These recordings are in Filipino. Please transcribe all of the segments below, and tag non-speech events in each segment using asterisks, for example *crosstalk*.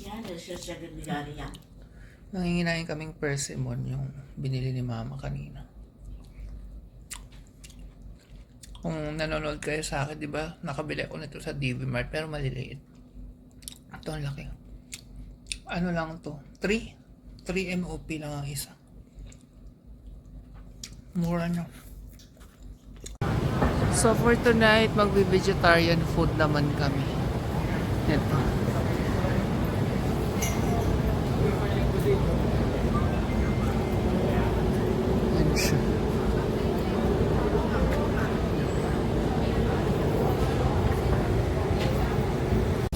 Yan, siya siya gari yan. Nanginginain kaming persimmon yung binili ni mama kanina. Kung nanonood kayo sa akin, di ba, nakabili ako nito sa DB Mart pero maliliit. Ito ang laki. Ano lang to? 3? 3 MOP lang ang isa. Mura nyo. So for tonight, magbe-vegetarian food naman kami. Ito. Yan siya.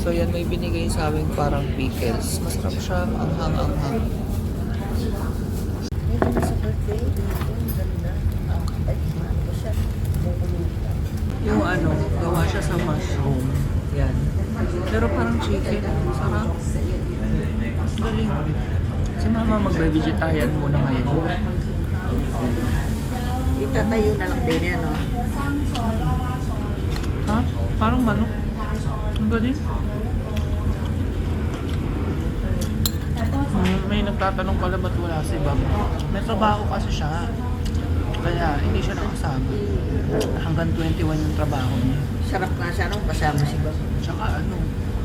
So yan may binigay sa amin parang pickles. Masarap siya, ang hang-ang-hang. Ito na sa birthday. Ang ganda. Ay, ba siya? Yung ano, gawa siya sa mushroom. Yan. Pero parang chicken. Sarap. Galing. Si mama magbe-vegetarian muna ngayon. Itatayo na lang din yan, no? Ha? Parang manok. Ang galing. Hmm, may nagtatanong pala ba't wala si Bob. May trabaho kasi siya. Kaya hindi siya nakasama. Hanggang 21 yung trabaho niya. Sarap nga siya nung kasama si Bob. Tsaka ano,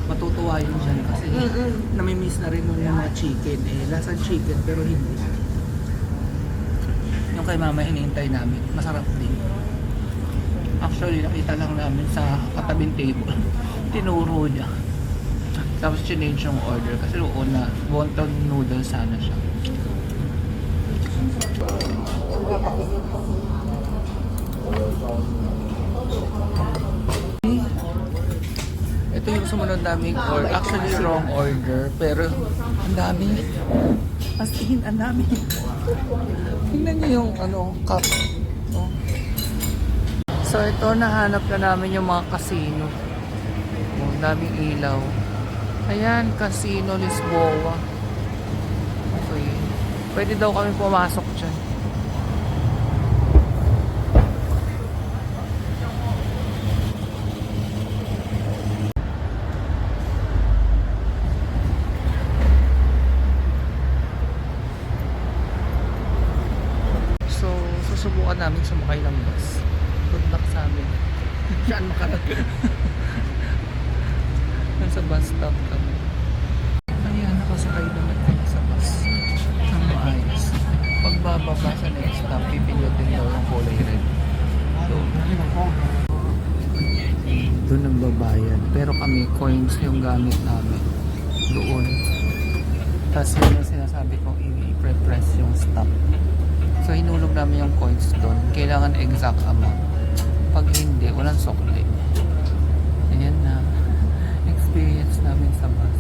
matutuwa yun dyan kasi Mm-mm. namimiss na rin nun yung mga chicken. Eh, lasa chicken pero hindi. Yung kay mama hinihintay namin, masarap din. Actually, nakita lang namin sa katabing table. *laughs* Tinuro niya. Tapos change yung order kasi noong una, wonton noodle sana siya. Ito yung sumunod naming order. Actually, wrong order. Pero, ang dami. As in, ang dami. Tingnan niyo yung ano, cup. So, ito, nahanap na namin yung mga casino. Ang daming ilaw. Ayan, Casino Lisboa. Okay. Pwede daw kami pumasok dyan. So, susubukan namin sumakay ng bus. Good luck sa amin. *laughs* Saan makarating? Nasa bus stop kami. Ayan, nakasakay naman kami sa bus. Ang maayos. Pagbababa sa next stop, pipindutin daw yung kulay red. So, doon nagbabayad. Pero kami, coins yung gamit namin. Doon. Tapos yun yung sinasabi kong i-press yung stop. So, hinulog namin yung coins doon. Kailangan exact amount. Pag hindi, walang sukli. Ayan na. Experience namin sa bus.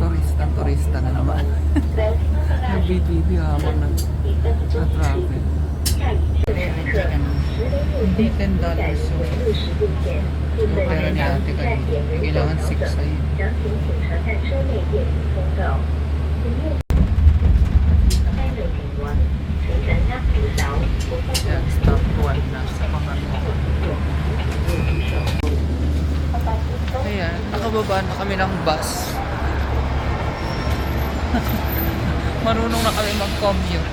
Turista, turista na naman. *laughs* Nag-BBB habang nag- na-travel. Hindi 10 dollars yung, pera ni ate kanina. Kailangan 6 ayun. Yan, stop 1 na sa mga Ayan, nakababa na kami ng bus. *laughs* Marunong na kami mag-commute.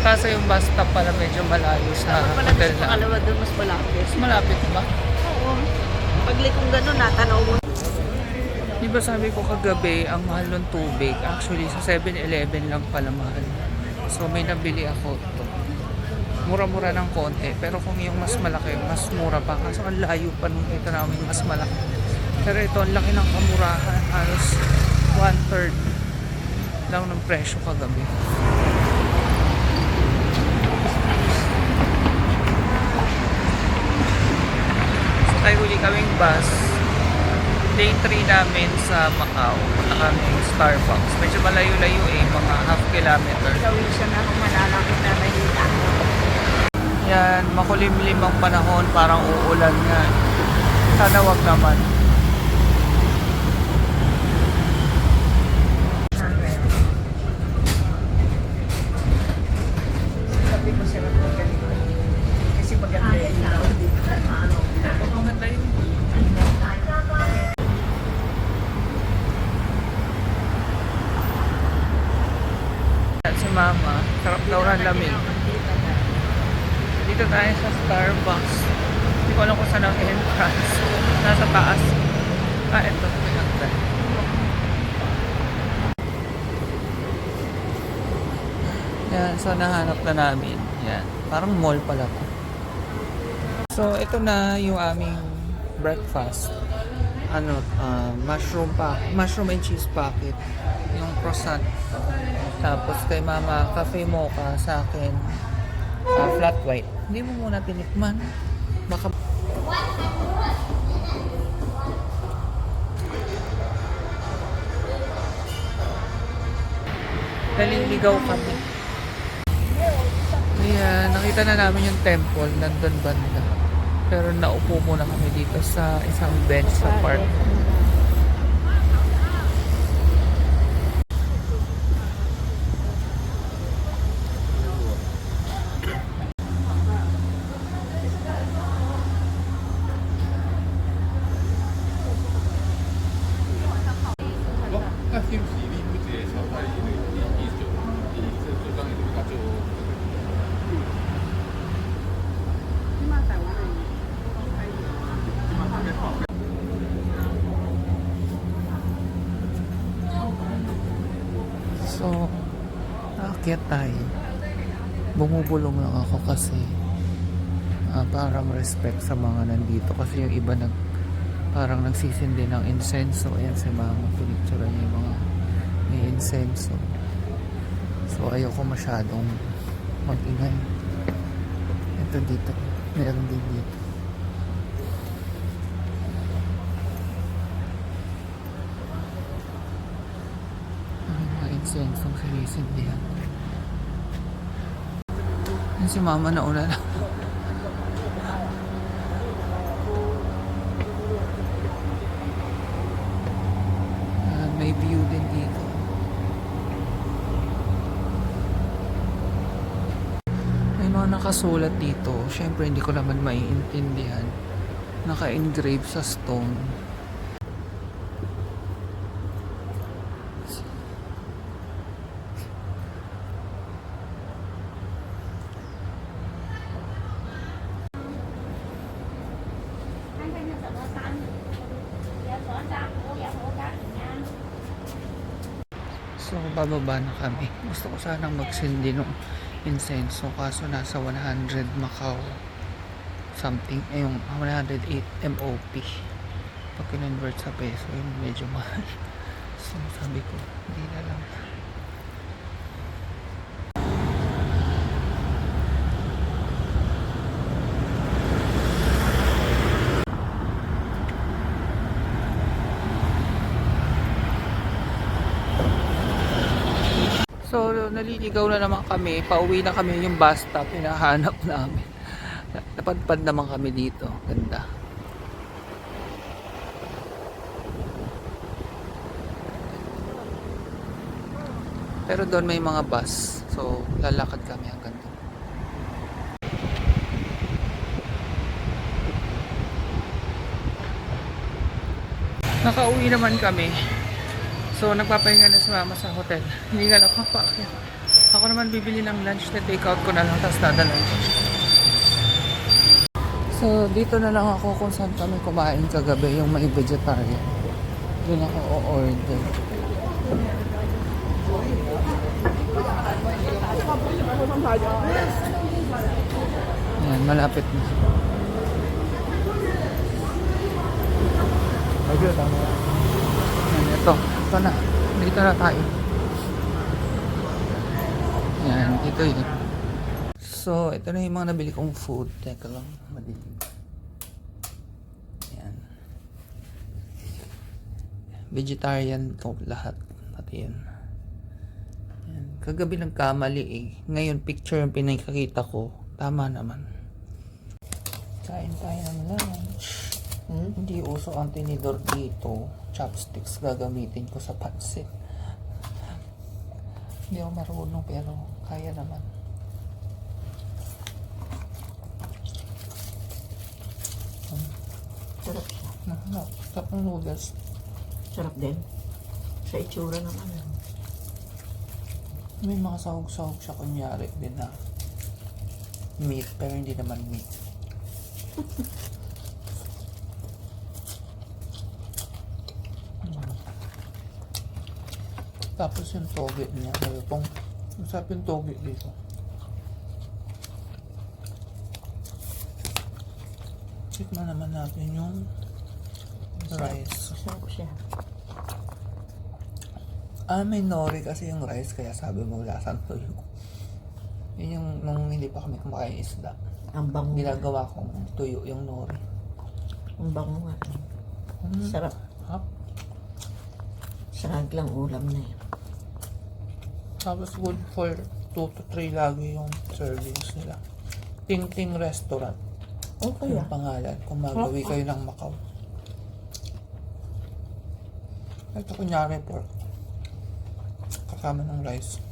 Kaso yung bus stop pala medyo malayo sa hotel na. Pangalawa doon, mas malapit. Mas malapit ba? Oo. Paglikong gano'n, natanaw mo. Di ba sabi ko kagabi, ang mahal ng tubig, actually sa 7-Eleven lang pala mahal. So may nabili ako ito. Mura-mura ng konti, pero kung yung mas malaki, mas mura pa. Kaso ang layo pa nung ito namin mas malaki. Pero ito, ang laki ng kamurahan. Halos one-third lang ng presyo kagabi. So tayo huli kaming bus day 3 namin sa Macau. Punta kami Starbucks. Medyo malayo-layo eh, mga half kilometer. Gawin siya na kung malalakit na mahita. Yan, makulimlim ang panahon, parang uulan nga. Sana wag naman. Sabi ko siya na ganito. Kasi maganda yung Ang ganda yun. mama. Sarap daw ng lamig. Dito tayo sa Starbucks. Hindi ko alam kung saan ang entrance. Nasa taas. Ah, ito. Yan, so nahanap na namin. Yan. Parang mall pala to. So, ito na yung aming breakfast. Ano, ah, mushroom pa, mushroom and cheese packet. Yung croissant. Tapos kay mama, cafe mocha sa akin. ah, flat white. Hindi mo muna tinikman. Baka Naliligaw kami. Ayan, nakita na namin yung temple, nandun banda. Pero naupo muna kami dito sa isang bench sa park. So, aakyat tayo. Bumubulong lang ako kasi ah, para respect sa mga nandito. Kasi yung iba nag, parang nagsisindi ng insenso. Ayan si mama, pinicture niya yung mga may insenso. So, ayoko masyadong mag-ingay. Ito dito. Meron din dito. Ang mga insensong sinisindihan. Yan si mama na una na. Ah, may view dito. May nakasulat dito. Siyempre hindi ko naman maiintindihan. Naka-engrave sa stone. So, bababa na kami. Gusto ko sanang magsindi ng insenso kaso nasa 100 Macau something, eh yung 108 MOP. Pag kinonvert sa peso, yun medyo mahal. *laughs* So, sabi ko, hindi na lang. So, naliligaw na naman kami. Pauwi na kami yung bus stop. Hinahanap namin. Napadpad naman kami dito. Ganda. Pero doon may mga bus. So, lalakad kami hanggang doon. Nakauwi naman kami. So, nagpapahinga na si mama sa hotel. Hindi nga lang. Ako naman bibili ng lunch na take out ko na lang tapos dadalhin ko. So, dito na lang ako kung saan kami kumain kagabi yung may vegetarian. Doon ako o-order. Ayan, malapit na. Ayan, na. Dito na tayo. Ayan, dito yun. So, ito na yung mga nabili kong food. Teka lang, madilim. Ayan. Vegetarian to lahat. Pati yun. Ayan. Kagabi nagkamali eh. Ngayon, picture yung pinakikita ko. Tama naman. Kain tayo ng lunch. Hmm? Hindi uso ang tinidor dito. Chopsticks gagamitin ko sa pansit. Hindi ako marunong pero kaya naman. Sarap siya. Nah, Sarap ng noodles. Sarap din. Sa itsura ano. May mga sahog-sahog siya kunyari din na meat, pero hindi naman meat. *laughs* Tapos yung toge niya, kong, masarap yung toge dito. Tikman naman natin yung rice. Ko siya. Ah, may nori kasi yung rice, kaya sabi mo lasang tuyo. Yun yung nung hindi pa kami kumakain isda. Ang bango. Ginagawa kong tuyo yung nori. Ang bango nga. Mm. Sarap. Hap. Sarag lang ulam na yan. Tapos good for 2 to 3 lagi yung servings nila. Ting Ting Restaurant. Okay Yung ah. pangalan. Kung magawi kayo ng Macau. Ito kunyari pork. Kasama ng rice.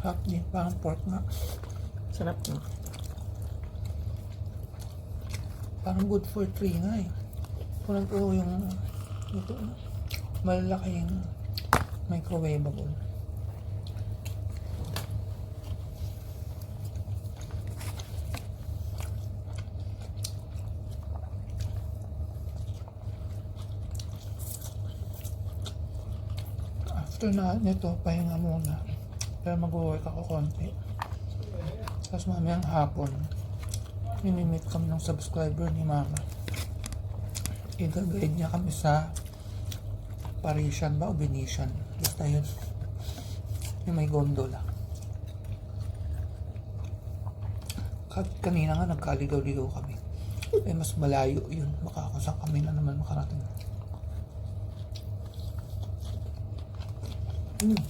Hap din. Parang pork nga. Sarap na. Parang good for 3 nga eh. Kulang po yung ito na. Malalaking microwavable. After na nito, pahinga muna. Pero mag-work ako konti. Tapos mamayang hapon, minimit kami ng subscriber ni Mama. I-guide niya kami sa Parisian ba o Venetian? Basta yun. Yung may gondola. Ka- kanina nga nagkaligaw-ligaw kami. Eh mas malayo yun. Saan kami na naman makarating. Mm.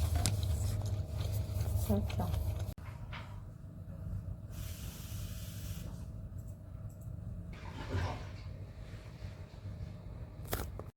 Sarap lang.